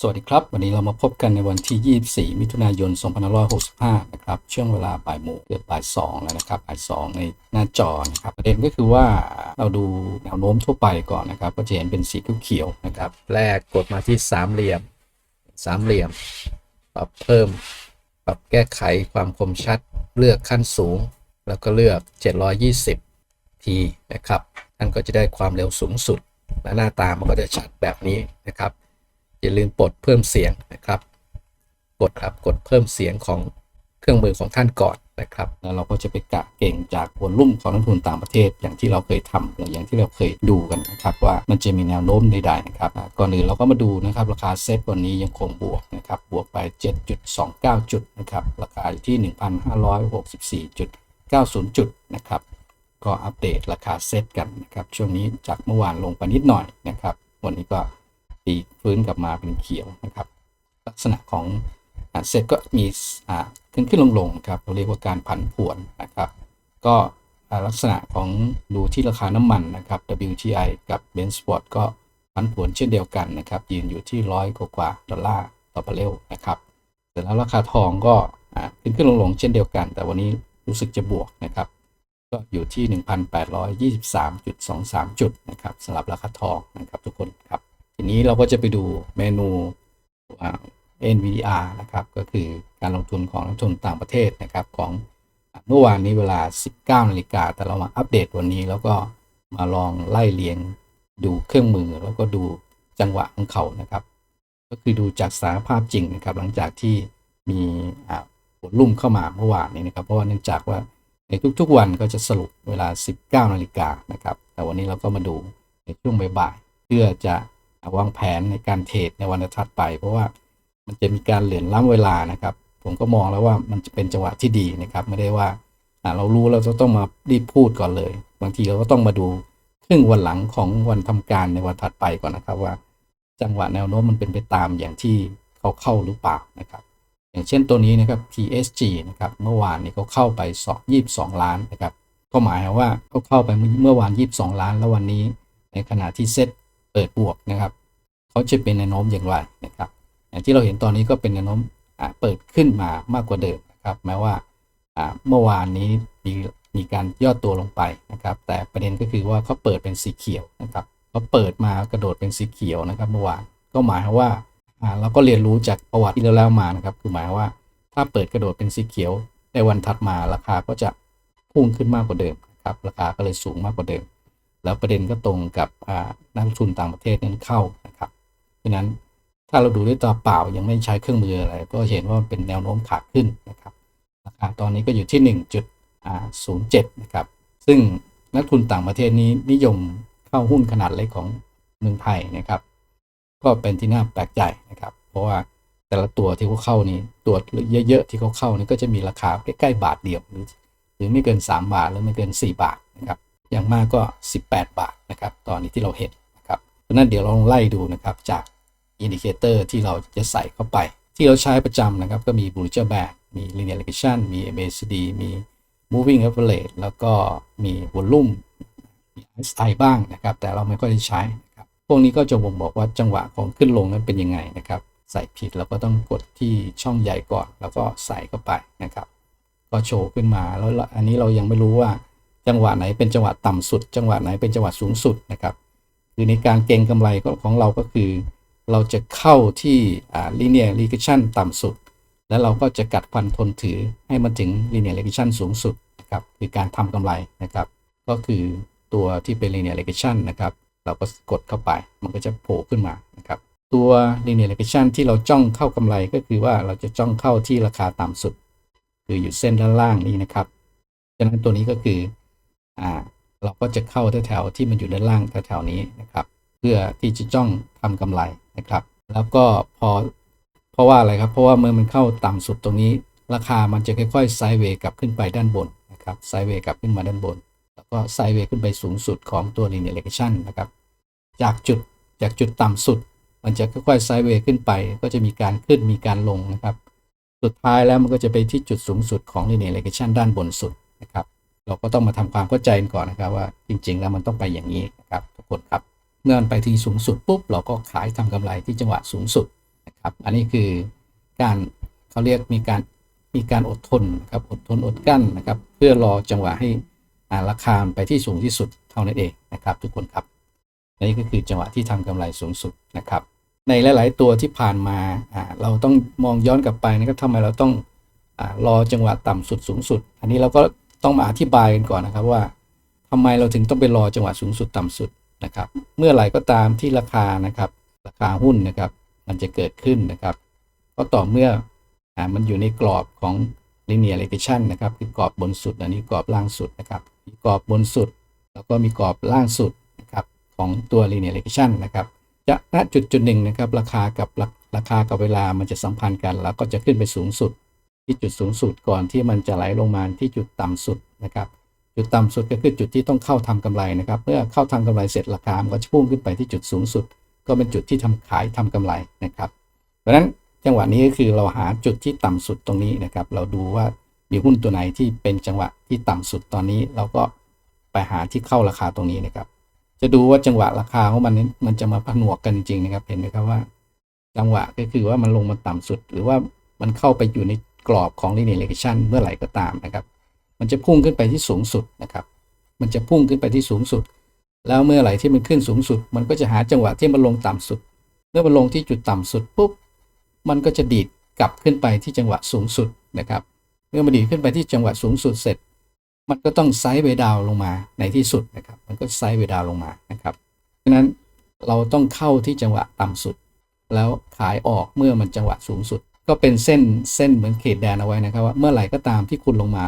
สวัสดีครับ วันนี้เรามาพบกันในวันที่ 24 มิถุนายน 2565 นะครับช่วงเวลาบ่ายโมงเกือบบ่ายสองแล้วนะครับบ่ายสองในหน้าจอนะครับประเด็นก็คือว่าเราดูแนวโน้มทั่วไปก่อนนะครับ ก็จะเห็นเป็นสีเขียวๆนะครับแรกกดมาที่สามเหลี่ยมสามเหลี่ยมปรับเพิ่ม ปรับแก้ไขความคมชัด เลือกขั้นสูง แล้วก็เลือก 720ทีนะครับท่านก็จะได้ความเร็วสูงสุด และหน้าตามันก็จะชัดแบบนี้นะครับ อย่าลืมปลดเพิ่มเสียงนะครับ กดครับกดเพิ่มเสียงของเครื่องมือของท่านก่อนนะครับแล้วเราก็จะไปกะเก่งจากวอลลุ่มของนักทุนต่างประเทศ อย่างที่เราเคยทำหรืออย่างที่เราเคยดูกันนะครับ ว่ามันจะมีแนวโน้มใดๆนะครับก่อนอื่นเราก็มาดูนะครับ ราคาเซ็ตวันนี้ยังคงบวกนะครับ บวกไป 7.29 จุดนะครับ ราคาอยู่ที่ 1,564.90 จุดนะครับ ก็อัปเดตราคาเซ็ตกันนะครับ ช่วงนี้จากเมื่อวานลงไปนิดหน่อยนะครับ วันนี้ก็ ตีฟื้นกลับมาเป็นเขียวนะครับ ลักษณะของอเซตก็มีขึ้นขึ้นลงลงครับเราเรียกว่าการผันผวนนะครับ ก็ลักษณะของดูที่ราคาน้ำมันนะครับ WTI กับ Brent ก็ผันผวนเช่นเดียวกันนะครับ ยืนอยู่ที่ร้อยกว่าดอลลาร์ต่อบาร์เรลนะครับเสร็จแล้วราคาทองก็ขึ้นขึ้นลงลงเช่นเดียวกัน แต่วันนี้รู้สึกจะบวกนะครับ ก็อยู่ที่ 1,823.23 จุดนะครับสำหรับราคาทองนะครับทุกคนครับ ทีนี้เราก็จะไปดูเมนู NVDR นะครับ ก็คือการลงทุนของนักลงทุนต่างประเทศนะครับของเมื่อวานนี้เวลา 19นาฬิกาแต่เรามาอัปเดตวันนี้แล้วก็มาลองไล่เรียงดูเครื่องมือแล้วก็ดูจังหวะของเขานะครับ ก็คือดูจากสานภาพจริงนะครับ หลังจากที่มีผลลุ่มเข้ามาเมื่อวานนี้นะครับ เพราะว่าเนื่องจากว่าในทุกๆวันก็จะสรุปเวลา 19นาฬิกานะครับ แต่วันนี้เราก็มาดูในช่วงบ่ายๆเพื่อจะ วางแผนในการเทรดในวันถัดไป เพราะว่ามันจะมีการเหลื่อนล้ำเวลานะครับ ผมก็มองแล้วว่ามันจะเป็นจังหวะที่ดีนะครับ ไม่ได้ว่าเรารู้เราจะต้องมารีบพูดก่อนเลย บางทีเราก็ต้องมาดูครึ่งวันหลังของวันทำการในวันถัดไปก่อนนะครับว่า จังหวะแนวโน้มมันเป็นไปตามอย่างที่เขาเข้าหรือเปล่านะครับ อย่างเช่นตัวนี้นะครับ TSG นะครับเมื่อวานนี้เขาเข้าไป2 22 ล้านนะครับก็หมายว่าเขาเข้าไปเมื่อวาน 22 ล้าน แล้ววันนี้ ในขณะที่เซ็ตเปิดบวกนะครับ เขาจะเป็นแนวโน้มอย่างไรนะครับอย่างที่เราเห็นตอนนี้ก็เป็นแนวโน้มเปิดขึ้นมามากกว่าเดิมนะครับ แม้ว่าเมื่อวานนี้มีมีการย่อตัวลงไปนะครับ แต่ประเด็นก็คือว่าเขาเปิดเป็นสีเขียวนะครับเขาเปิดมากระโดดเป็นสีเขียวนะครับ เมื่อวานก็หมายความว่าเราก็เรียนรู้จากประวัติที่เราแล้วมานะครับ คือหมายว่าถ้าเปิดกระโดดเป็นสีเขียว ในวันถัดมาราคาก็จะพุ่งขึ้นมากกว่าเดิมนะครับราคาก็เลยสูงมากกว่าเดิม แล้วประเด็นก็ตรงกับนักทุนต่างประเทศนั้นเข้านะครับ ราะนั้นถ้าเราดูด้วยตาเปล่ายังไม่ใช้เครื่องมืออะไร ก็เห็นว่ามันเป็นแนวโน้มขาขึ้นนะครับราคาตอนนี้ก็อยู่ที่ 1.07 นะครับ ซึ่งนักทุนต่างประเทศนี้นิยมเข้าหุ้นขนาดเล็กของเมืองไทยนะครับ ก็เป็นที่น่าแปลกใจนะครับ เพราะว่าแต่ละตัวที่เขาเข้านี่ตัวเยอะๆที่เขาเข้านี่ก็จะมีราคาใกล้ๆบาทเดียวหรือหรือไม่เกิน 3 บาทหรือไม่เกิน 4 บาทนะครับอย่างมากก็ 18 บาทนะครับ ตอนนี้ที่เราเห็นนะครับเพราะนั้นเดี๋ยวลองไล่ดูนะครับจาก อินดิเคเตอร์ที่เราจะใส่เข้าไป ที่เราใช้ประจำนะครับ ก็มี Bollinger Band มี Linear Regression มี MACD มี Moving Average แล้วก็มี Volume มี RSI บ้างนะครับ แต่เราไม่ค่อยได้ใช้นะครับพวกนี้ก็จะบ่งบอกว่าจังหวะของขึ้นลงนั้นเป็นยังไงนะครับ ใส่ผิดเราก็ต้องกดที่ช่องใหญ่ก่อน แล้วก็ใส่เข้าไปนะครับ ก็โชว์ขึ้นมาแล้วอันนี้เรายังไม่รู้ว่าจังหวะไหนเป็นจังหวะต่ำสุด จังหวะไหนเป็นจังหวะสูงสุดนะครับคือในการเก็งกำไรของเราก็คือ เราจะเข้าที่ linear regression ต่ำสุด แล้วเราก็จะกัดฟันทนถือให้มันถึง linear regression สูงสุดนะครับคือการทำกำไรนะครับ ก็คือตัวที่เป็น linear regression นะครับ เราก็กดเข้าไปมันก็จะโผล่ขึ้นมานะครับ ตัว linear regression ที่เราจ้องเข้ากำไรก็คือว่าเราจะจ้องเข้าที่ราคาต่ำสุด คืออยู่เส้นด้านล่างนี้นะครับฉะนั้นตัวนี้ก็คืออ่าเราก็จะเข้าแถวๆที่มันอยู่ด้านล่างแถวๆนี้นะครับ เพื่อที่จะจ้องทำกำไร นะครับ แล้วก็พอเพราะว่าอะไรครับ เพราะว่าเมื่อมันเข้าต่ำสุดตรงนี้ ราคามันจะค่อยๆไซด์เวย์กลับขึ้นไปด้านบนนะครับไซด์เวย์กลับขึ้นมาด้านบน แล้วก็ไซด์เวย์ขึ้นไปสูงสุดของตัว linear regression นะครับ จากจุดจากจุดต่ำสุด มันจะค่อยๆไซด์เวย์ขึ้นไป ก็จะมีการขึ้นมีการลงนะครับ สุดท้ายแล้วมันก็จะไปที่จุดสูงสุดของ linear regression ด้านบนสุดนะครับ เราก็ต้องมาทำความเข้าใจกันก่อนนะครับว่าจริง ๆ แล้วมันต้องไปอย่างนี้นะครับทุกคนครับ เมื่อมันไปที่สูงสุดปุ๊บเราก็ขายทำกำไรที่จังหวะสูงสุดนะครับ อันนี้คือการเขาเรียกมีการมีการอดทนครับอดทนอดกั้นนะครับ เพื่อรอจังหวะให้อ่าราคามไปที่สูงที่สุดเท่านั้นเองนะครับ ทุกคนครับอันนี้ก็คือจังหวะที่ทำกำไรสูงสุดนะครับ ในหลาย ๆ ตัวที่ผ่านมาอ่าเราต้องมองย้อนกลับไปนะครับทำไมเราต้องอารอจังหวะต่ำสุดสูงสุด อันนี้เราก็ต้องมาอธิบายกันก่อนนะครับว่าทำไมเราถึงต้องไปรอจังหวะสูงสุดต่ำสุด นะครับ เมื่อไหร่ก็ตามที่ราคานะครับ ราคาหุ้นนะครับ มันจะเกิดขึ้นนะครับ ก็ต่อเมื่ออมันอยู่ในกรอบของ linear regression นะครับคือกรอบบนสุดอันนี้กรอบล่างสุดนะครับมีกรอบบนสุด แล้วก็มีกรอบล่างสุดนะครับของตัว linear regression นะครับจะณจุดจุดหนึ่งนะครับราคากับราราคากับเวลามันจะสัมพันธ์กัน แล้วก็จะขึ้นไปสูงสุด ที่จุดสูงสุดก่อนที่มันจะไหลลงมาที่จุดต่ำสุดนะครับ จุดต่ำสุดก็คือจุดที่ต้องเข้าทำกำไรนะครับเมื่อเข้าทำกำไรเสร็จราคามันก็จะพุ่งขึ้นไปที่จุดสูงสุด ก็เป็นจุดที่ทำขายทำกำไรนะครับเพราะฉะนั้นจังหวะนี้ก็คือเราหาจุดที่ต่ำสุดตรงนี้นะครับ เราดูว่ามีหุ้นตัวไหนที่เป็นจังหวะที่ต่ำสุดตอนนี้ เราก็ไปหาที่เข้าราคาตรงนี้นะครับ จะดูว่าจังหวะราคาของมันนี้มันจะมาผนวกกันจริงนะครับ เห็นไหมครับว่า จังหวะก็คือว่ามันลงมาต่ำสุด หรือว่ามันเข้าไปอยู่ในกรอบของ linear regression เมื่อไหร่ก็ตามนะครับ มันจะพุ่งขึ้นไปที่สูงสุดนะครับ มันจะพุ่งขึ้นไปที่สูงสุด แล้วเมื่อไหร่ที่มันขึ้นสูงสุด มันก็จะหาจังหวะที่มันลงต่ำสุด เมื่อมันลงที่จุดต่ำสุดปุ๊บ มันก็จะดีดกลับขึ้นไปที่จังหวะสูงสุดนะครับ เมื่อมันดีดขึ้นไปที่จังหวะสูงสุดเสร็จ มันก็ต้องไซด์เวดาวลงมาในที่สุดนะครับ มันก็ไซด์เวดาวลงมานะครับเพราะฉะนั้นเราต้องเข้าที่จังหวะต่ำสุด แล้วขายออกเมื่อมันจังหวะสูงสุด ก็เป็นเส้นเส้นเหมือนเขตแดนเอาไว้นะครับว่าเมื่อไหร่ก็ตามที่คุณลงมา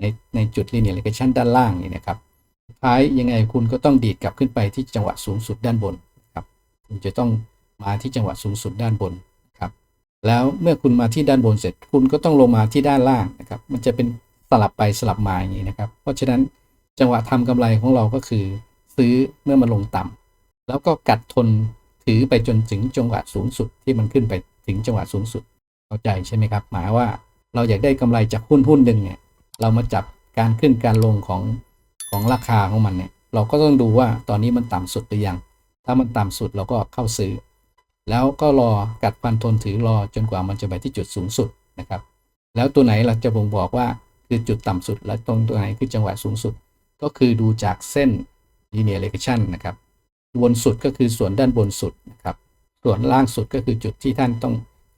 ในในจุด linear regression ด้านล่างนี่นะครับท้ายยังไงคุณก็ต้องดีดกลับขึ้นไปที่จังหวะสูงสุดด้านบนครับคุณจะต้องมาที่จังหวะสูงสุดด้านบนครับแล้วเมื่อคุณมาที่ด้านบนเสร็จ คุณก็ต้องลงมาที่ด้านล่างนะครับ มันจะเป็นสลับไปสลับมาอย่างนี้นะครับ เพราะฉะนั้นจังหวะทำกำไรของเราก็คือ ซื้อเมื่อมันลงต่ำแล้วก็กัดทนถือไปจนถึงจังหวะสูงสุดที่มันขึ้นไปถึงจังหวะสูงสุดเข้าใจใช่ไหมครับ หมายว่าเราอยากได้กำไรจากหุ้นหุ้นหนึ่งเนี่ย เรามาจับการขึ้นการลงของของราคาของมันเนี่ย เราก็ต้องดูว่าตอนนี้มันต่ำสุดหรือยัง ถ้ามันต่ำสุดเราก็เข้าซื้อ แล้วก็รอกัดฟันทนถือรอจนกว่ามันจะไปที่จุดสูงสุดนะครับ แล้วตัวไหนเราจะบ่งบอกว่าคือจุดต่ำสุด และตรงตัวไหนคือจังหวะสูงสุด ก็คือดูจากเส้น linear regression นะครับบนสุดก็คือส่วนด้านบนสุดนะครับ ส่วนล่างสุดก็คือจุดที่ท่านต้อง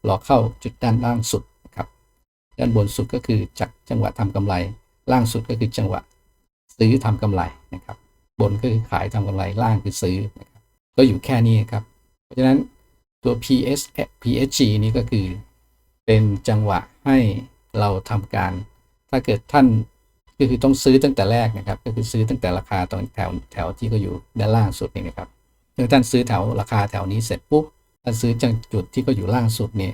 รอเข้าจุดด้านล่างสุด ด้านบนสุดก็คือจากจังหวะทำกำไร ล่างสุดก็คือจังหวะซื้อทำกำไรนะครับ บนก็คือขายทำกำไรล่างคือซื้อนะครับก็อยู่แค่นี้ครับ เพราะฉะนั้นตัว PS PSG นี้ก็คือ เป็นจังหวะให้เราทำการ ถ้าเกิดท่านก็คือต้องซื้อตั้งแต่แรกนะครับ ก็คือซื้อตั้งแต่ราคาตรงแถวแถวที่ก็อยู่ด้านล่างสุดนี่นะครับเมื่อท่านซื้อแถวราคาแถวนี้เสร็จปุ๊บท่านซื้อจังจุดที่ก็อยู่ล่างสุดเนี่ย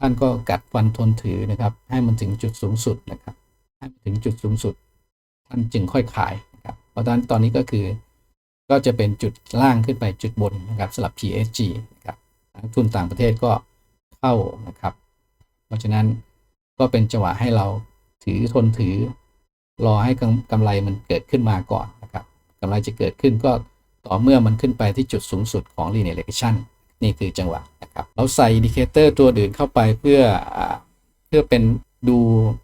ท่านก็กัดฟันทนถือนะครับ ให้มันถึงจุดสูงสุดนะครับ ให้ถึงจุดสูงสุด ท่านจึงค่อยขายนะครับ เพราะฉะนั้นตอนนี้ก็คือ ก็จะเป็นจุดล่างขึ้นไปจุดบนนะครับสำหรับ PSG นะครับนักทุนต่างประเทศก็เข้านะครับ เพราะฉะนั้นก็เป็นจังหวะให้เราถือทนถือ รอให้กำไรมันเกิดขึ้นมาก่อนนะครับกำไรจะเกิดขึ้นก็ต่อเมื่อมันขึ้นไปที่จุดสูงสุดของ linear regression นี่คือจังหวะ นะครับเราใส่อินดิเคเตอร์ตัวอื่นเข้าไปเพื่ออเพื่อเป็นดู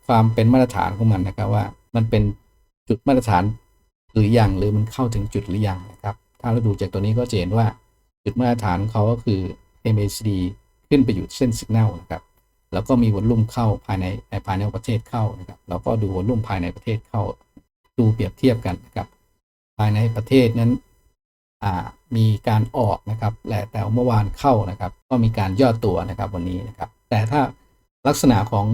ความเป็นมาตรฐานของมันนะครับว่ามันเป็นจุดมาตรฐานหรือยังหรือมันเข้าถึงจุดหรือยังนะครับ ถ้าเราดูจากตัวนี้ก็จะเห็นว่าจุดมาตรฐานเขาก็คือ MACD ขึ้นไปอยู่เส้นสัญญาณนะครับ แล้วก็มีวอลลุ่มเข้าภายในภายในประเทศเข้านะครับ แล้วก็ดูวอลลุ่มภายในประเทศเข้า ดูเปรียบเทียบกันนะครับ ภายในประเทศนั้น มีการออกนะครับและแต่เมื่อวานเข้านะครับ ก็มีการย่อตัวนะครับวันนี้นะครับ แต่ถ้าลักษณะของ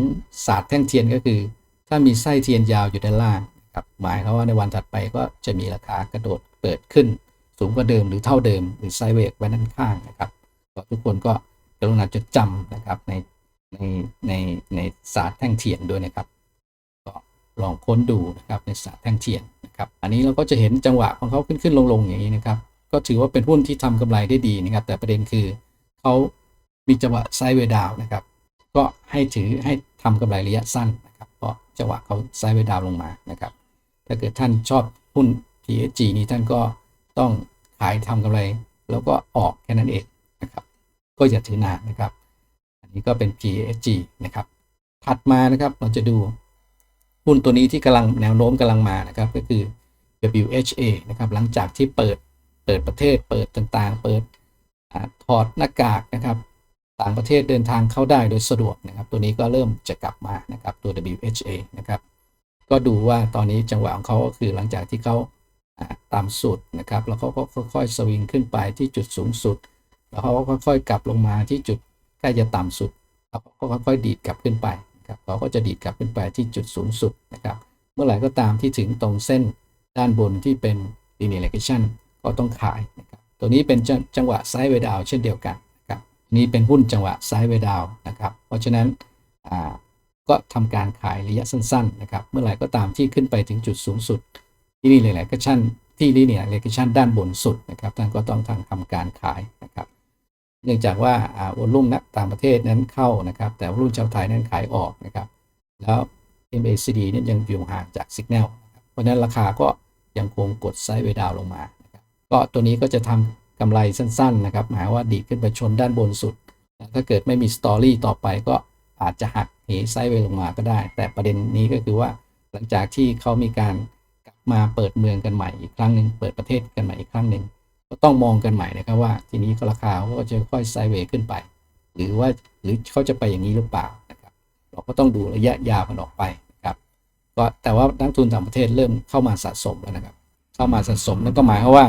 ศาสตร์แท่งเทียนก็คือ ถ้ามีไส้เทียนยาวอยู่ด้านล่างครับหมายควาว่าในวันถัดไปก็จะมีราคากระโดดเปิดขึ้น สูงกว่าเดิมหรือเท่าเดิม หรือไซเวกไว้ด้านข้างนะครับก็ทุกคนก็กรุณาจดจำนะครับในในในในศาสตร์แท่งเทียนด้วยนะครับก็ลองค้นดูนะครับในศาสตร์แท่งเทียนนะครับ อันนี้เราก็จะเห็นจังหวะของเขาขึ้นขึ้นลงลงอย่างนี้นะครับ ก็ถือว่าเป็นหุ้นที่ทำกำไรได้ดีนะครับ แต่ประเด็นคือเขามีจังหวะไซด์เวดาวนะครับ ก็ให้ถือให้ทำกำไรระยะสั้นนะครับเพราะจังหวะเขาไซด์เวดาวลงมานะครับ ถ้าเกิดท่านชอบหุ้น TSG นี้ท่านก็ต้องขายทำกำไร แล้วก็ออกแค่นั้นเองนะครับ ก็อย่าถือนานนะครับ อันนี้ก็เป็น PSG นะครับ ถัดมานะครับเราจะดูหุ้นตัวนี้ที่กำลังแนวโน้มกำลังมานะครับ ก็คือ WHA นะครับหลังจากที่เปิด เปิดประเทศเปิดต่างๆ เปิดอถอดหน้ากากนะครับ ต่างประเทศเดินทางเข้าได้โดยสะดวกนะครับ ตัวนี้ก็เริ่มจะกลับมานะครับตัว WHA นะครับก็ดูว่าตอนนี้จังหวะของเขาก็คือหลังจากที่เขาตามสุดนะครับ แล้วเขาก็ค่อยๆสวิงขึ้นไปที่จุดสูงสุด แล้วเขาก็ค่อยๆกลับลงมาที่จุดใกล้จะต่ำสุดแล้วเขาก็ค่อยๆดีดกลับขึ้นไปนะครับเขาก็จะดีดกลับขึ้นไปที่จุดสูงสุดนะครับ เมื่อไหร่ก็ตามที่ถึงตรงเส้นด้านบนที่เป็น linear regression ก็ต้องขายนะครับตัวนี้เป็นจังจังหวะไซด์เวดาวเช่นเดียวกันนะครับนี่เป็นหุ้นจังหวะไซด์เวดาวนะครับเพราะฉะนั้นก็ทำการขายระยะสั้นๆนะครับเมื่อไหร่ก็ตามที่ขึ้นไปถึงจุดสูงสุด ที่นี่หลายๆก็ชั่นที่นี่เนี่ยเลกชั่นด้านบนสุดนะครับท่านก็ต้องทำทำการขายนะครับเนื่องจากว่าอ่าวอลุ่มนักต่างประเทศนั้นเข้านะครับ แต่วอลุ่มชาวไทยนั้นขายออกนะครับ แล้ว MACD เนี่ยยังอยู่ห่างจากสัญญาณนะครับเพราะฉะนั้นราคาก็ยังคงกดไซด์เวย์ดาวลงมา ก็ตัวนี้ก็จะทำกำไรสั้นๆนะครับหมายว่าดีขึ้นไปชนด้านบนสุด ถ้าเกิดไม่มีสตอรี่ต่อไปก็อาจจะหักเหไซด์เวลงมาก็ได้ แต่ประเด็นนี้ก็คือว่าหลังจากที่เขามีการกลับมาเปิดเมืองกันใหม่อีกครั้งหนึ่งเปิดประเทศกันใหม่อีกครั้งหนึ่งก็ต้องมองกันใหม่นะครับว่าทีนี้ราคาก็จะค่อยไซด์เวขึ้นไป หรือว่าหรือเขาจะไปอย่างนี้หรือเปล่านะครับเราก็ต้องดูระยะยาวกันออกไปนะครับก็แต่ว่านักทุนต่างประเทศเริ่มเข้ามาสะสมแล้วนะครับ เข้ามาสะสมนั่นก็หมายความว่า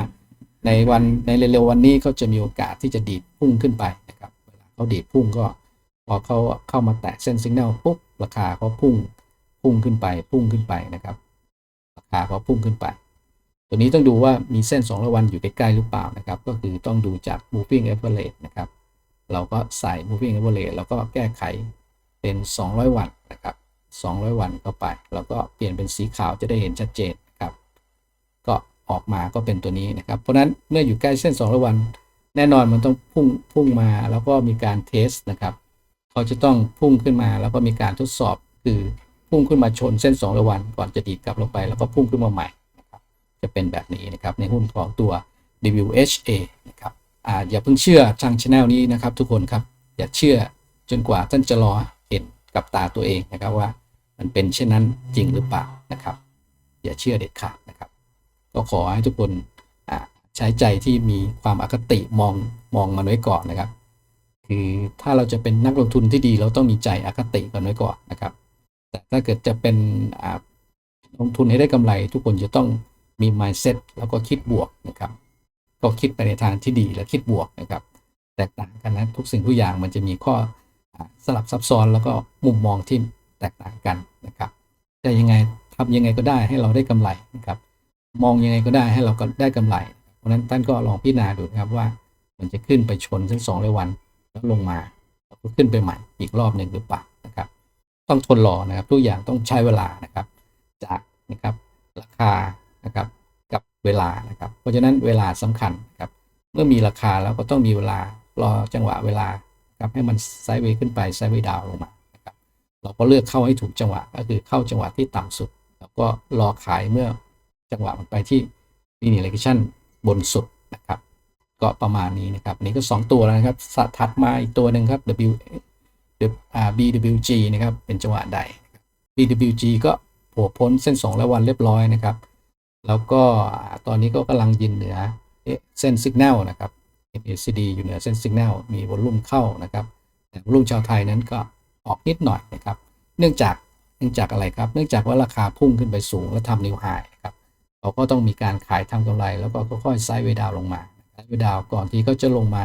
ในวันในเร็วๆวันนี้เขาจะมีโอกาสที่จะดีดพุ่งขึ้นไปนะครับเวลาเขาดีดพุ่งก็พอเขาเข้ามาแตะเส้นสัญญาณปุ๊บราคาเขาพุ่งพุ่งขึ้นไป พุ่งขึ้นไปนะครับ ราคาเขาพุ่งขึ้นไป ตัวนี้ต้องดูว่ามีเส้น200วันอยู่ใกล้ๆหรือเปล่านะครับ ก็คือต้องดูจาก moving average นะครับ เราก็ใส่ moving average แล้วก็แก้ไขเป็น 200 วันนะครับ 200 วันเข้าไป แล้วก็เปลี่ยนเป็นสีขาวจะได้เห็นชัดเจน ออกมาก็เป็นตัวนี้นะครับ เพราะฉะนั้นเมื่ออยู่ใกล้เส้น200วัน แน่นอนมันต้องพุ่งพุ่งมาแล้วก็มีการเทสนะครับเขาจะต้องพุ่งขึ้นมาแล้วก็มีการทดสอบคือพุ่งขึ้นมาชนเส้น200วัน ก่อนจะดีดกลับลงไป แล้วก็พุ่งขึ้นมาใหม่นะครับจะเป็นแบบนี้นะครับในหุ้นของตัว WHA นะครับอ่าอย่าเพิ่งเชื่อทางช anel นี้นะครับ ทุกคนครับอย่าเชื่อจนกว่าท่านจะรอเห็นกับตาตัวเองนะครับว่า มันเป็นเช่นนั้นจริงหรือเปล่านะครับ อย่าเชื่อเด็ดขาดนะครับ ก็ขอให้ทุกคนใช้ใจที่มีความอคติมองมองมันไว้ก่อนนะครับ คือถ้าเราจะเป็นนักลงทุนที่ดีเราต้องมีใจอคติกันไว้ก่อนนะครับ แต่ถ้าเกิดจะเป็นลงทุนให้ได้กำไรทุกคนจะต้องมี mindset แล้วก็คิดบวกนะครับ ก็คิดไปในทางที่ดีและคิดบวกนะครับ แตกต่างกันนะทุกสิ่งทุกอย่างมันจะมีข้อสลับซับซ้อนแล้วก็มุมมองที่แตกต่างกันนะครับแต่ยังไงทำยังไงก็ได้ให้เราได้กำไรนะครับ มองยังไงก็ได้ให้เราก็ได้กำไร เพราะนั้นท่านก็ลองพิจารณาดูนะครับว่า มันจะขึ้นไปชนเส้นสองร้อยวันแล้วลงมาแล้วก็ขึ้นไปใหม่อีกรอบหนึ่งหรือเปล่านะครับ ต้องทนรอนะครับทุกอย่างต้องใช้เวลานะครับ จากนะครับราคานะครับกับเวลานะครับ เพราะฉะนั้นเวลาสำคัญครับเมื่อมีราคาแล้วก็ต้องมีเวลารอจังหวะเวลาครับให้มันไซด์เวย์ขึ้นไปไซด์เวย์ดาวน์ลงมานะครับเราก็เลือกเข้าให้ถูกจังหวะก็คือเข้าจังหวะที่ต่ำสุด แล้วก็รอขายเมื่อ จังหวะมันไปที่ linear regression บนสุดนะครับ ก็ประมาณนี้นะครับอันนี้ก็ 2 ตัวแล้วนะครับสถัดมาอีกตัวหนึ่งครับ W BWG นะครับ เป็นจังหวะใด BWG ก็ผล่พ้นเส้น 2 แล้ววันเรียบร้อยนะครับ แล้วก็ตอนนี้ก็กำลังยืนเหนือเส้นสัญญาณนะครับ MACD อยู่เหนือเส้นสัญญาณมีวอลุ่มเข้านะครับแต่วอลุ่มชาวไทยนั้นก็ออกนิดหน่อยนะครับ เนื่องจากเนื่องจากอะไรครับ เนื่องจากว่าราคาพุ่งขึ้นไปสูงและทำนิวไฮ เขาก็ต้องมีการขายทำกำไร แล้วก็ค่อยๆไซด์เวย์ดาวลงมาไซด์เวย์ดาวก่อนที่เขาจะลงมา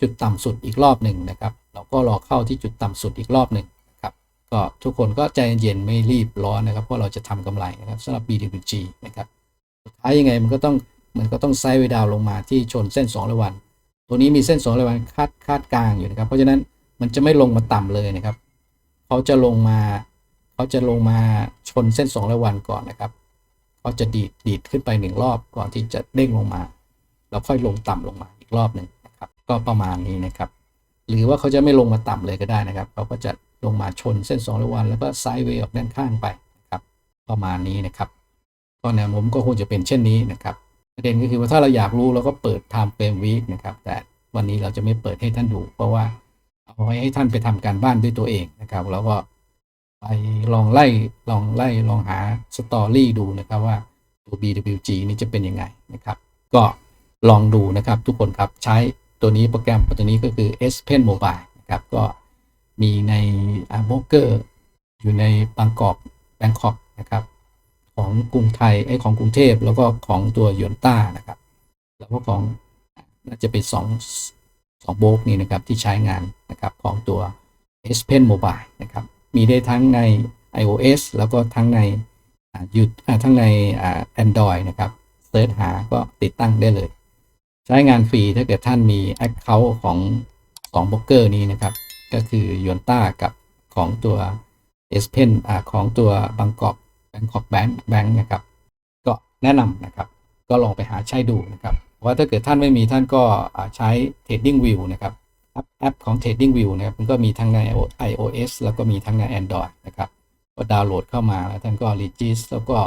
จุดต่ำสุดอีกรอบหนึ่งนะครับ เราก็รอเข้าที่จุดต่ำสุดอีกรอบหนึ่งนะครับ ก็ทุกคนก็ใจเย็นไม่รีบร้อนนะครับเพราะเราจะทำกำไรนะครับสำหรับ BWG นะครับสุดท้ายยังไงมันก็ต้องมันก็ต้องไซด์เวย์ดาวลงมาที่ชนเส้น2ร้อยวัน ตัวนี้มีเส้น2ร้อยวันคาดคาดกลางอยู่นะครับ เพราะฉะนั้นมันจะไม่ลงมาต่ำเลยนะครับ เขาจะลงมาเขาจะลงมาชนเส้น2ร้อยวันก่อนนะครับ เขาจะดีดดีดขึ้นไปหนึ่งรอบก่อนที่จะเด้งลงมาแล้วค่อยลงต่ำลงมาอีกรอบหนึ่งนะครับก็ประมาณนี้นะครับ หรือว่าเขาจะไม่ลงมาต่ำเลยก็ได้นะครับเขาก็จะลงมาชนเส้น2ร้อยวัน แล้วก็ไซด์เวย์ออกด้านข้างไปนะครับประมาณนี้นะครับก็แนวโน้มก็คงจะเป็นเช่นนี้นะครับประเด็นก็คือว่าถ้าเราอยากรู้เราก็เปิด time frame week นะครับ แต่วันนี้เราจะไม่เปิดให้ท่านดู เพราะว่าเอาไว้ให้ท่านไปทำการบ้านด้วยตัวเองนะครับ แล้วก็ ไปลองไล่ลองไล่ลองหาสตอรี่ดูนะครับว่าตัว BWG นี่จะเป็นยังไงนะครับ ก็ลองดูนะครับทุกคนครับใช้ตัวนี้โปรแกรมตัวนี้ก็คือ S Pen Mobile นะครับก็มีในอาโบเกอร์อยู่ในบางกอกแบงคอกนะครับ ของกรุงไทยไอ้ของกรุงเทพแล้วก็ของตัวยวนต้านะครับ แล้วก็ของน่าจะเป็นสองสองโบกนี้นะครับที่ใช้งานนะครับของตัว S Pen Mobile นะครับ มีได้ทั้งใน iOS แล้วก็ทั้งในยูอ่าทั้งในอ่า Android นะครับเสิร์ชหาก็ติดตั้งได้เลย ใช้งานฟรีถ้าเกิดท่านมี Account ของ2โบรกเกอร์นี้นะครับ ก็คือยวนต้ากับของตัว S Pen อ่าของตัวบางกอก Bangkok Bank Bank นะครับ ก็แนะนำนะครับ ก็ลองไปหาใช้ดูนะครับว่าถ้าเกิดท่านไม่มีท่านก็ใช้ Trading View นะครับ แอปแอปของ Trading View นะครับมันก็มีทั้งใน iOS แล้วก็มีทั้งใน Android นะครับก็ดาวน์โหลดเข้ามาแล้วท่านก็ register แล้วก็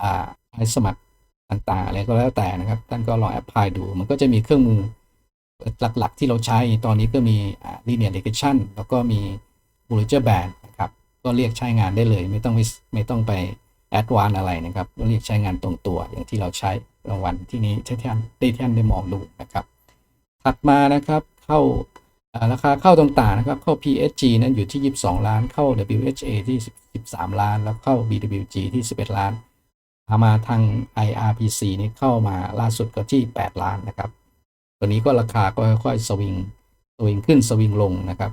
อ่าใช้สมัครต่างๆอะไรก็แล้วแต่นะครับท่านก็ลองแอปพลายดูมันก็จะมีเครื่องมือหลักๆ ที่เราใช้ตอนนี้ก็มี linear regression แล้วก็มี Bollinger Band นะครับก็เรียกใช้งานได้เลย ไม่ต้องไปไม่ต้องไปแอดวานอะไรนะครับก็เรียกใช้งานตรงตัวอย่างที่เราใช้รางวัลที่นี้แท่านได้ท่านได้มองดูนะครับ ถัดมานะครับ เข้าราคาเข้าต่างๆนะครับ เข้า PSG นั้นอยู่ที่ 22 ล้าน เข้า WHA ที่ 13 ล้าน แล้วเข้า BWG ที่ 11 ล้านพามาทาง IRPC นี่เข้ามาล่าสุดก็ที่ 8 ล้านนะครับ ตัวนี้ก็ราคาก็ค่อยๆสวิงสวิงขึ้นสวิงลงนะครับ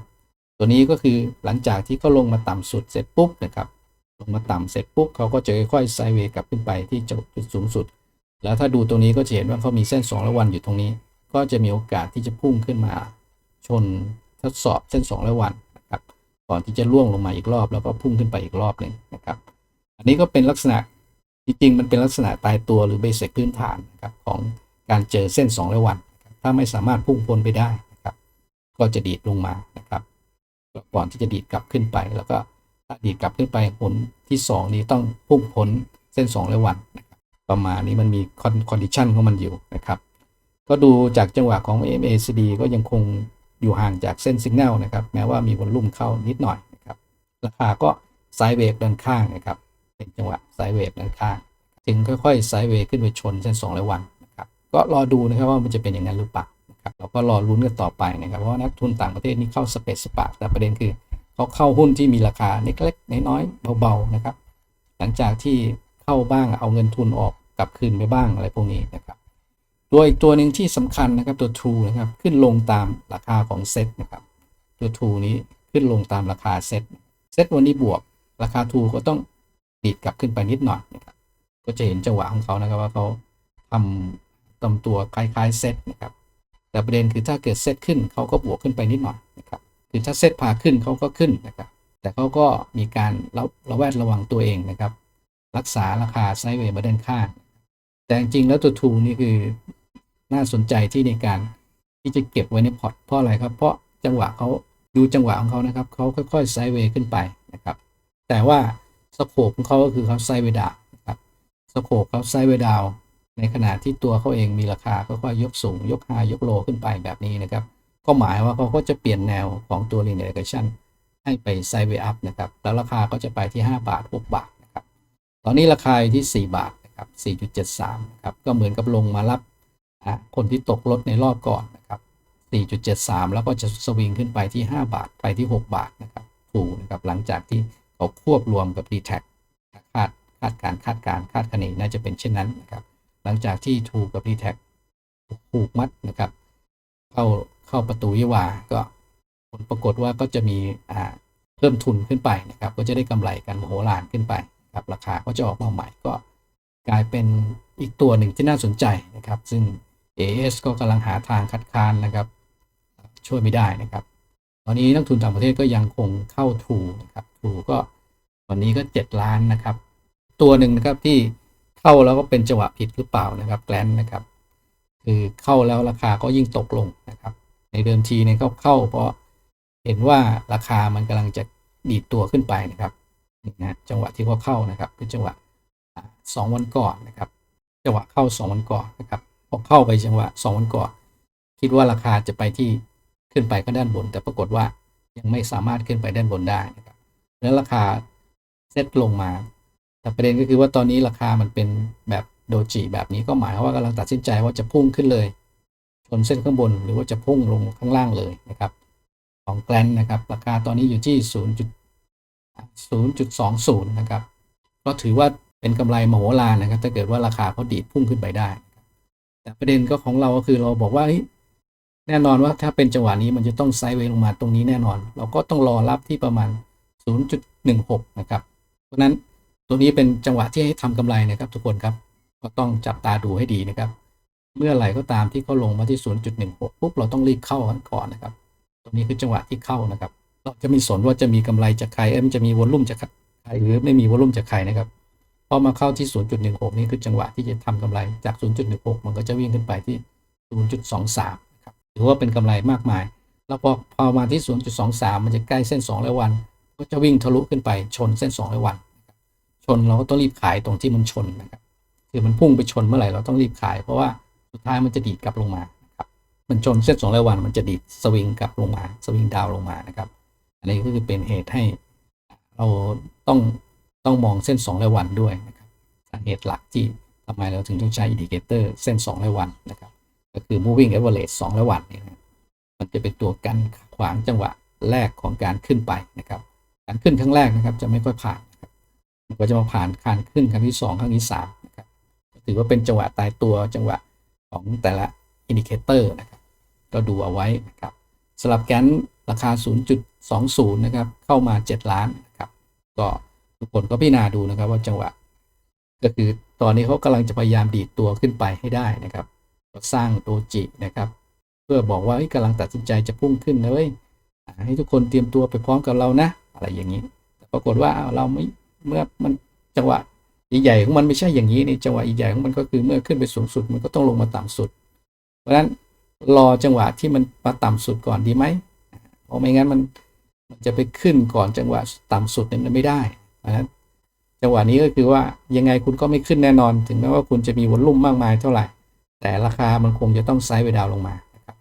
ตัวนี้ก็คือหลังจากที่เขาลงมาต่ำสุดเสร็จปุ๊บนะครับ ลงมาต่ำเสร็จปุ๊บเขาก็จะค่อยๆไซเวย์กลับขึ้นไปที่จุดสูงสุด แล้วถ้าดูตรงนี้ก็จะเห็นว่าเขามีเส้น 2 ระวันอยู่ตรงนี้ ก็จะมีโอกาสที่จะพุ่งขึ้นมาชนทดสอบเส้น2ระวันนะครับก่อนที่จะล่วงลงมาอีกรอบ แล้วก็พุ่งขึ้นไปอีกรอบหนึ่งนะครับ อันนี้ก็เป็นลักษณะจริงๆมันเป็นลักษณะตายตัวหรือเบสิกพื้นฐานนะครับของการเจอเส้น2ระวันนะครับถ้าไม่สามารถพุ่งพ้นไปได้นะครับ ก็จะดีดลงมานะครับ ก่อนที่จะดีดกลับขึ้นไป แล้วก็ถ้าดีดกลับขึ้นไปผลที่ 2 นี้ต้องพุ่งพ้นเส้น2ระวันนะครับประมาณนี้มันมีคอนดิชันของมันอยู่นะครับ ก็ดูจากจังหวะของ MACD ก็ยังคงอยู่ห่างจากเส้นสัญญาณนะครับ แม้ว่ามีวอลลุ่มเข้านิดหน่อยนะครับ ราคาก็ไซด์เวฟด้านข้างนะครับ เป็นจังหวะไซด์เวฟด้านข้างจึงค่อยๆไซด์เวย์ขึ้นไปชนเส้น2ร้อยวันนะครับ ก็รอดูนะครับว่ามันจะเป็นอย่างนั้นหรือเปล่านะครับ เราก็รอลุ้นกันต่อไปนะครับ เพราะว่านักทุนต่างประเทศนี่เข้าสเปซสปาแต่ประเด็นคือเขาเข้าหุ้นที่มีราคาเล็กๆน้อยๆเบาๆนะครับ หลังจากที่เข้าบ้างเอาเงินทุนออกกลับคืนไปบ้างอะไรพวกนี้นะครับ ตัวอีกตัวหนึ่งที่สำคัญนะครับตัว True นะครับขึ้นลงตามราคาของเซ็ตนะครับตัว True นี้ขึ้นลงตามราคาเซ็ตเซ็ตวันนี้บวกราคา True ก็ต้องดีดกลับขึ้นไปนิดหน่อยนะครับก็จะเห็นจังหวะของเขานะครับว่าเขาทำตำตัวคล้ายๆเซ็ตนะครับแต่ประเด็นคือถ้าเกิดเซ็ตขึ้นเขาก็บวกขึ้นไปนิดหน่อยนะครับคือถ้าเซ็ตพาขึ้นเขาก็ขึ้นนะครับแต่เขาก็มีการระระแวดระวังตัวเองนะครับ รักษาราคาไซด์เวย์มาด้านข้างแต่จริงๆแล้วตัว True นี่คือ น่าสนใจที่ในการที่จะเก็บไว้ในพอร์ตเพราะอะไรครับ เพราะจังหวะเขาดูจังหวะของเขานะครับเขาค่อยๆไซด์เวย์ขึ้นไปนะครับ แต่ว่าสโคปของเขาก็คือเขาไซด์เวย์ดาวนะครับสโคปเขาไซด์เวย์ดาวในขณะที่ตัวเขาเองมีราคาค่อยๆยกสูง ยกไฮยกโลขึ้นไปแบบนี้นะครับ ก็หมายว่าเขาก็จะเปลี่ยนแนวของตัว linear regression ให้ไปไซด์เวย์อัพนะครับแล้วราคาก็จะไปที่ 5 บาท 6 บาทนะครับ ตอนนี้ราคาอยู่ที่ 4 บาทนะครับ4.73ครับก็เหมือนกับลงมารับ อะคนที่ตกรถในรอบก่อนนะครับ 4.73 แล้วก็จะสวิงขึ้นไปที่ 5 บาทไปที่ 6 บาทนะครับถูนะครับหลังจากที่เขาควบรวมกับ d t แทคาดคาดการคาดการคาดคะเนน่าจะเป็นเช่นนั้นนะครับ หลังจากที่ถูกับ d t แทผูกมัดนะครับ เข้าเข้าประตูวิวาก็ผลปรากฏว่าก็จะมีอ่าเพิ่มทุนขึ้นไปนะครับ ก็จะได้กำไรกันโหฬารขึ้นไปครับราคาก็จะออกมาใหม่ก็กลายเป็นอีกตัวหนึ่งที่น่าสนใจนะครับ ซึ่ง AS ก็กำลังหาทางคัดค้านนะครับ ช่วยไม่ได้นะครับ ตอนนี้นักทุนต่างประเทศก็ยังคงเข้าทูนะครับทูก็วันนี้ก็ 7 ล้านนะครับ ตัวหนึ่งนะครับที่เข้าแล้วก็เป็นจังหวะผิดหรือเปล่านะครับแกลนนะครับ คือเข้าแล้วราคาก็ยิ่งตกลงนะครับ ในเดิมทีเนี่ยก็เข้าเพราะเห็นว่าราคามันกำลังจะดีดตัวขึ้นไปนะครับนี่นะจังหวะที่เขาเข้านะครับ คือจังหวะสองวันก่อนนะครับ จังหวะเข้าสองวันก่อนนะครับ พอเข้าไปจังหวะสองวันก่อนคิดว่าราคาจะไปที่ขึ้นไปก็ด้านบน แต่ปรากฏว่ายังไม่สามารถขึ้นไปด้านบนได้นะครับแล้วราคาเซ็ตลงมา แต่ประเด็นก็คือว่าตอนนี้ราคามันเป็นแบบโดจิแบบนี้ก็หมายความว่ากำลังตัดสินใจว่าจะพุ่งขึ้นเลยชนเส้นข้างบนหรือว่าจะพุ่งลงข้างล่างเลยนะครับ ของแกลนนะครับ ราคาตอนนี้อยู่ที่ 0.0.20 นะครับ ก็ถือว่าเป็นกำไรมโหฬารนะครับ ถ้าเกิดว่าราคาเขาดีดพุ่งขึ้นไปได้ แต่ประเด็นก็ของเราก็คือเราบอกว่าแน่นอนว่าถ้าเป็นจังหวะนี้มันจะต้องไซด์เวย์ลงมาตรงนี้แน่นอน เราก็ต้องรอรับที่ประมาณ 0.16 นะครับ เพราะนั้นตัวนี้เป็นจังหวะที่ให้ทำกำไรนะครับทุกคนครับ ก็ต้องจับตาดูให้ดีนะครับ เมื่อไหร่ก็ตามที่เขาลงมาที่ 0.16 ปุ๊บเราต้องรีบเข้ากันก่อนนะครับ ตรงนี้คือจังหวะที่เข้านะครับ เราจะมีสนว่าจะมีกำไรจากใครเอ้ยมันจะมีวอลลุ่มจากใครหรือไม่มีวอลลุ่มจากใครนะครับ พอมาเข้าที่ 0.16 นี่คือจังหวะที่จะทำกำไรจาก 0.16 มันก็จะวิ่งขึ้นไปที่ 0.23นะครับถือว่าเป็นกำไรมากมาย แล้วพอพอมาที่ 0.23 มันจะใกล้เส้น2ร้อยวัน ก็จะวิ่งทะลุขึ้นไปชนเส้น2ร้อยวัน ชนเราก็ต้องรีบขายตรงที่มันชนนะครับคือมันพุ่งไปชนเมื่อไหร่เราต้องรีบขาย เพราะว่าสุดท้ายมันจะดีดกลับลงมาครับมันชนเส้นสองร้อยวัน มันจะดีดสวิงกลับลงมา สวิงดาวลงมานะครับ อันนี้ก็คือเป็นเหตุให้เราต้อง ต้องมองเส้นสองร้อยวันด้วยนะครับสาเหตุหลักที่ทำไมเราถึงต้องใช้อินดิเคเตอร์เส้นสองร้อยวันนะครับ ก็คือ moving average สองร้อยวันนี่นะมันจะเป็นตัวกันขวางจังหวะแรกของการขึ้นไปนะครับ การขึ้นครั้งแรกนะครับจะไม่ค่อยผ่านนะครับมันก็จะมาผ่านการขึ้นครั้งที่สองครั้งที่สามนะครับถือว่าเป็นจังหวะตายตัวจังหวะของแต่ละอินดิเคเตอร์นะครับ ก็ดูเอาไว้นะครับสำหรับแกนราคา 0.20 นะครับ เข้ามา 7 ล้านนะครับ ก็ ทุกคนก็พิจารณาดูนะครับว่าจังหวะ ก็คือตอนนี้เขากำลังจะพยายามดีดตัวขึ้นไปให้ได้นะครับสร้างโดจินะครับ เพื่อบอกว่าเฮ้ยกำลังตัดสินใจจะพุ่งขึ้นนะเว้ยให้ทุกคนเตรียมตัวไปพร้อมกับเรานะ อะไรอย่างนี้แต่ปรากฏว่าเราไม่เมื่อมันจังหวะใหญ่ของมันไม่ใช่อย่างนี้ในจังหวะใหญ่ของมันก็คือเมื่อขึ้นไปสูงสุดมันก็ต้องลงมาต่ำสุด เพราะฉะนั้นรอจังหวะที่มันมาต่ำสุดก่อนดีไหมเพราะไม่งั้นมันมันจะไปขึ้นก่อนจังหวะต่ำสุดเนี่ยมันไม่ได้ เพราะจังหวะนี้ก็คือว่ายังไงคุณก็ไม่ขึ้นแน่นอน ถึงแม้ว่าคุณจะมีวอลลุ่มมากมายเท่าไหร่ แต่ราคามันคงจะต้องไซด์ไปดาวลงมานะครับ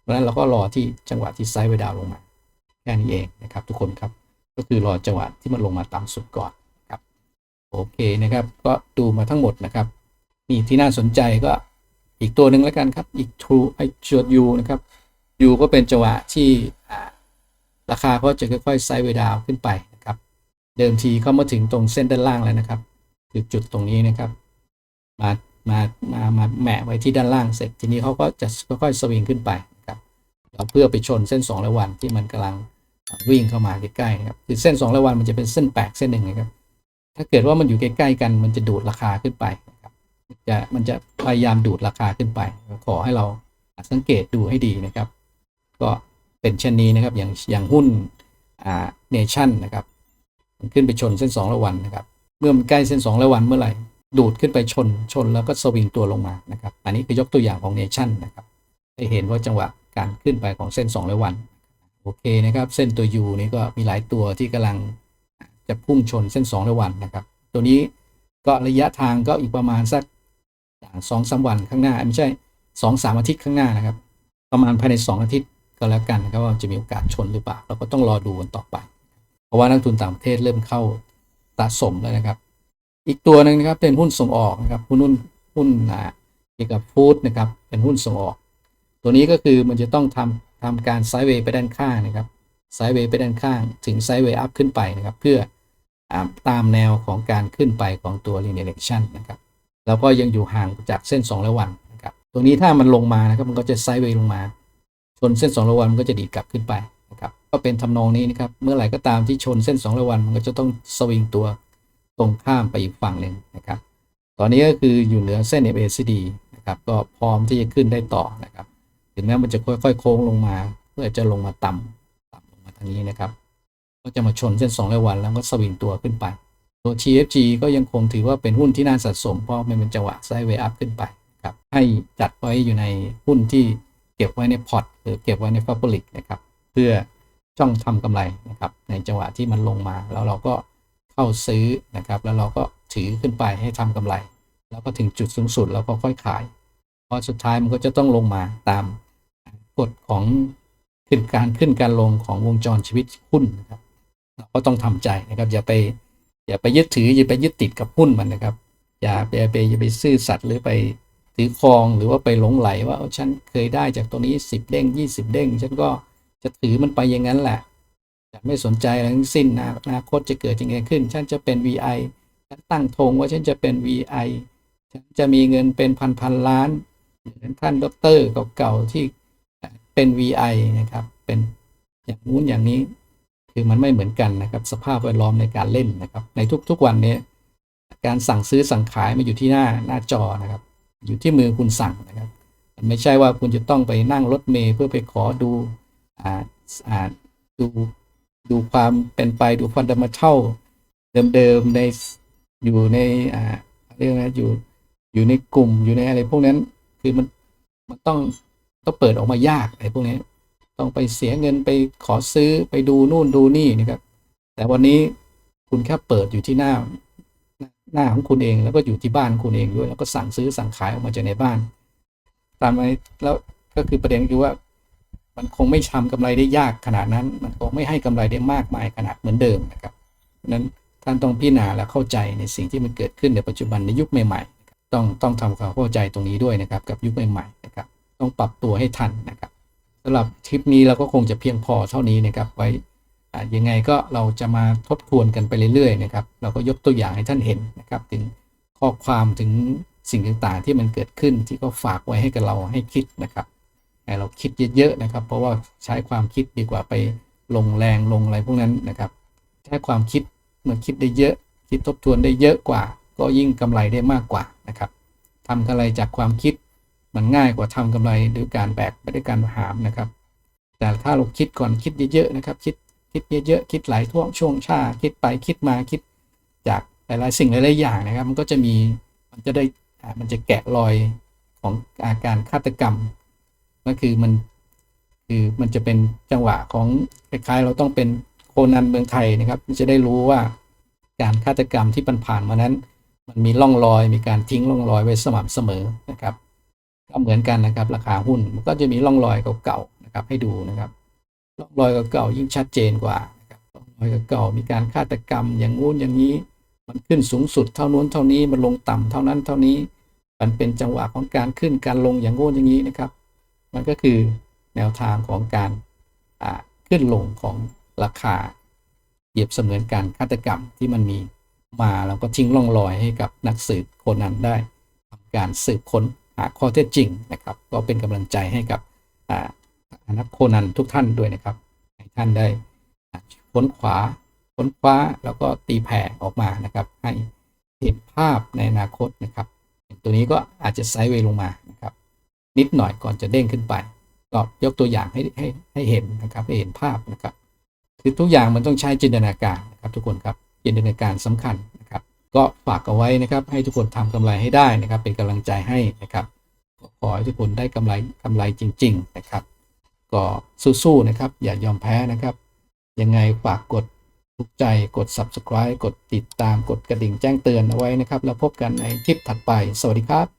เพราะฉะนั้นเราก็รอที่จังหวะที่ไซด์ไปดาวลงมาแค่นี้เองนะครับ ทุกคนครับก็คือรอจังหวะที่มันลงมาต่ำสุดก่อนครับโอเคนะครับ ก็ดูมาทั้งหมดนะครับนี่ที่น่าสนใจก็อีกตัวหนึ่งแล้วกันครับ อีก True ไอชดยูนะครับยูก็เป็นจังหวะที่ราคาก็จะค่อยๆไซด์เวดาวขึ้นไป เดิมทีเขามาถึงตรงเส้นด้านล่างแล้วนะครับ คือจุดตรงนี้นะครับ มามามามาแหมะไว้ที่ด้านล่างเสร็จทีนี้เขาก็จะค่อยๆสวิงขึ้นไปนะครับเพื่อไปชนเส้น2ร้อยวันที่มันกำลังวิ่งเข้ามาใกล้ๆนะครับคือเส้น2ร้อยวันมันจะเป็นเส้นแปลกเส้นหนึ่งนะครับ ถ้าเกิดว่ามันอยู่ใกล้ๆกัน มันจะดูดราคาขึ้นไปนะครับจะมันจะพยายามดูดราคาขึ้นไป ขอให้เราสังเกตดูให้ดีนะครับ ก็เป็นเช่นนี้นะครับอย่างอย่างหุ้นอ่าเนชั่นนะครับ ขึ้นไปชนเส้น2ระวันนะครับ เมื่อมันใกล้เส้น2ระวันเมื่อไหร่ ดูดขึ้นไปชนชนแล้วก็สวิงตัวลงมานะครับ อันนี้คือยกตัวอย่างของเนชั่นนะครับให้เห็นว่าจังหวะการขึ้นไปของเส้น2ระวันโอเคนะครับเส้นตัว U นี้ก็มีหลายตัวที่กำลังจะพุ่งชนเส้น2ระวันนะครับ ตัวนี้ก็ระยะทางก็อีกประมาณสักสองสามวันข้างหน้าไม่ใช่สองสามอาทิตย์ข้างหน้านะครับ ประมาณภายในสองอาทิตย์ก็แล้วกันนะครับว่าจะมีโอกาสชนหรือเปล่าเราก็ต้องรอดูกันต่อไป ราะว่านักทุนต่างประเทศเริ่มเข้าสะสมแล้วนะครับ อีกตัวหนึ่งนะครับเป็นหุ้นส่งออกนะครับหุ้นหุ้นหุ้นอ่าเกี่ยวกับฟู้ดนะครับเป็นหุ้นส่งออก ตัวนี้ก็คือมันจะต้องทำทำการไซด์เวย์ไปด้านข้างนะครับไซด์เวย์ไปด้านข้าง ถึงไซด์เวย์อัพขึ้นไปนะครับ เพื่ออตามแนวของการขึ้นไปของตัว linear action นะครับแล้วก็ยังอยู่ห่างจากเส้น2ร้อยวันนะครับตรงนี้ถ้ามันลงมานะครับมันก็จะไซด์เวย์ลงมาชนเส้น2ร้อยวันมันก็จะดีดกลับขึ้นไปนะครับ ก็เป็นทำนองนี้นะครับ เมื่อไหร่ก็ตามที่ชนเส้น2ร้อยวันมันก็จะต้องสวิงตัวตรงข้ามไปอีกฝั่งหนึ่งนะครับ ตอนนี้ก็คืออยู่เหนือเส้น MACD นะครับก็พร้อมที่จะขึ้นได้ต่อนะครับ ถึงแม้มันจะค่อยๆ โค้งลงมา เพื่อจะลงมาต่ำต่ำลงมาทางนี้นะครับ ก็จะมาชนเส้น2ร้อยวันแล้วก็สวิงตัวขึ้นไป ตัว TFG ก็ยังคงถือว่าเป็นหุ้นที่น่าสะสมเพราะมันเป็นจังหวะไซด์เวย์อัพขึ้นไปครับให้จัดไว้อยู่ในหุ้นที่เก็บไว้ในพอร์ตหรือเก็บไว้ในฟับลิกนะครับ เพื่อ ช่องทำกำไรนะครับ ในจังหวะที่มันลงมา แล้วเราก็เข้าซื้อนะครับ แล้วเราก็ถือขึ้นไปให้ทำกำไร แล้วก็ถึงจุดสูงสุดแล้วก็ค่อยขายพอสุดท้ายมันก็จะต้องลงมาตามกฎของขึ้นการขึ้นการลงของวงจรชีวิตหุ้นนะครับ เราก็ต้องทำใจนะครับ อย่าไปอย่าไปยึดถืออย่าไปยึดติดกับหุ้นมันนะครับ อย่าไปอย่าไปอย่าไปซื่อสัตย์หรือไปถือครองหรือว่าไปหลงไหลว่าเออฉันเคยได้จากตัวนี้สิบเด้งยี่สิบเด้ง ฉันก็ จะถือมันไปอย่างนั้นแหละจะไม่สนใจอะไรทั้งสิ้นนะอนาคตจะเกิดยังไงขึ้น ฉันจะเป็น VI ฉันตั้งธงว่าฉันจะเป็น VI ฉันจะมีเงินเป็นพันพันล้านเหมือนท่านด็อกเตอร์เก่าๆที่เป็น VI นะครับ เป็นอย่างนู้นอย่างนี้ คือมันไม่เหมือนกันนะครับ สภาพแวดล้อมในการเล่นนะครับ ในทุกๆวันนี้การสั่งซื้อสั่งขายมาอยู่ที่หน้าหน้าจอนะครับ อยู่ที่มือคุณสั่งนะครับ ไม่ใช่ว่าคุณจะต้องไปนั่งรถเมล์เพื่อไปขอดู ดูดูความเป็นไปดูฟันดัมเทัลเดิมๆในอยู่ในอ่าเรียกนะอยู่อยู่ในกลุ่มอยู่ในอะไรพวกนั้นคือมันมันต้องต้องเปิดออกมายากอะไรพวกนี้ต้องไปเสียเงินไปขอซื้อไปดูนู่นดูนี่นะครับ แต่วันนี้คุณแค่เปิดอยู่ที่หน้าหน้าของคุณเองแล้วก็อยู่ที่บ้านคุณเองด้วยแล้วก็สั่งซื้อสั่งขายออกมาจากในบ้านตามไปแล้วก็คือประเด็นคือว่า มันคงไม่ทำกำไรได้ยากขนาดนั้น มันคงไม่ให้กำไรได้มากมายขนาดเหมือนเดิมนะครับนั้นท่านต้องพิจารณาและเข้าใจในสิ่งที่มันเกิดขึ้นในปัจจุบันในยุคใหม่ๆ ต้องต้องทำความเข้าใจตรงนี้ด้วยนะครับ กับยุคใหม่ๆนะครับต้องปรับตัวให้ทันนะครับสำหรับทริปนี้เราก็คงจะเพียงพอเท่านี้นะครับ ไว้อ่ายังไงก็เราจะมาทบทวนกันไปเรื่อยๆนะครับ เราก็ยกตัวอย่างให้ท่านเห็นนะครับ ถึงข้อความถึงสิ่งต่างๆ ที่มันเกิดขึ้นที่เขาฝากไว้ให้กับเราให้คิดนะครับ ให้เราคิดเยอะๆนะครับ เพราะว่าใช้ความคิดดีกว่าไปลงแรงลงอะไรพวกนั้นนะครับ ใช้ความคิดเมื่อคิดได้เยอะ คิดทบทวนได้เยอะกว่า ก็ยิ่งกำไรได้มากกว่านะครับทำกำไรจากความคิดมันง่ายกว่าทำกำไรด้วยการแบกไปด้วยการหามนะครับ แต่ถ้าเราคิดก่อนคิดเยอะๆนะครับ คิดคิดเยอะๆคิดหลายท่วงช่วงชาคิดไปคิดมาคิดจากหลายๆสิ่งหลายๆอย่างนะครับ มันก็จะมีมันจะได้มันจะแกะรอยของอาการฆาตกรรม ก็คือมันคือมันจะเป็นจังหวะของคล้ายๆ เราต้องเป็นโคนันเมืองไทยนะครับ จะได้รู้ว่าการฆาตกรรมที่ผ่านๆมานั้น มันมีร่องรอยมีการทิ้งร่องรอยไว้สม่ำเสมอนะครับ ก็เหมือนกันนะครับ ราคาหุ้นมันก็จะมีร่องรอยเก่าๆนะครับ ให้ดูนะครับร่องรอยเก่าๆยิ่งชัดเจนกว่าร่องรอยเก่าๆมีการฆาตกรรมอย่างงู้นอย่างนี้ มันขึ้นสูงสุดเท่านู้นเท่านี้มันลงต่ำเท่านั้นเท่านี้ มันเป็นจังหวะของการขึ้นการลงอย่างงู้นอย่างนี้นะครับ มันก็คือแนวทางของการขึ้นลงของราคาเปรียบเสมือนการฆาตกรรมที่มันมีมาแล้วก็ทิ้งร่องรอยให้กับนักสืบคนนั้นได้ทำการสืบค้นหาข้อเท็จจริงนะครับ ก็เป็นกำลังใจให้กับนักโคนันทุกท่านด้วยนะครับให้ท่านได้ค้นขวาค้นคว้าแล้วก็ตีแผ่ออกมานะครับ ให้เห็นภาพในอนาคตนะครับ ตัวนี้ก็อาจจะไซด์เวย์ลงมานะครับ นิดหน่อยก่อนจะเด้งขึ้นไป ก็ยกตัวอย่างให้ให้ให้เห็นนะครับให้เห็นภาพนะครับ คือทุกอย่างมันต้องใช้จินตนาการนะครับทุกคนครับจินตนาการสำคัญนะครับ ก็ฝากเอาไว้นะครับ ให้ทุกคนทำกำไรให้ได้นะครับ เป็นกำลังใจให้นะครับขอให้ทุกคนได้กำไรกำไรจริง ๆนะครับ ก็สู้ๆนะครับ อย่ายอมแพ้นะครับ ยังไงฝากกดถูกใจกด subscribe กดติดตามกดกระดิ่งแจ้งเตือนเอาไว้นะครับ แล้วพบกันในคลิปถัดไป สวัสดีครับ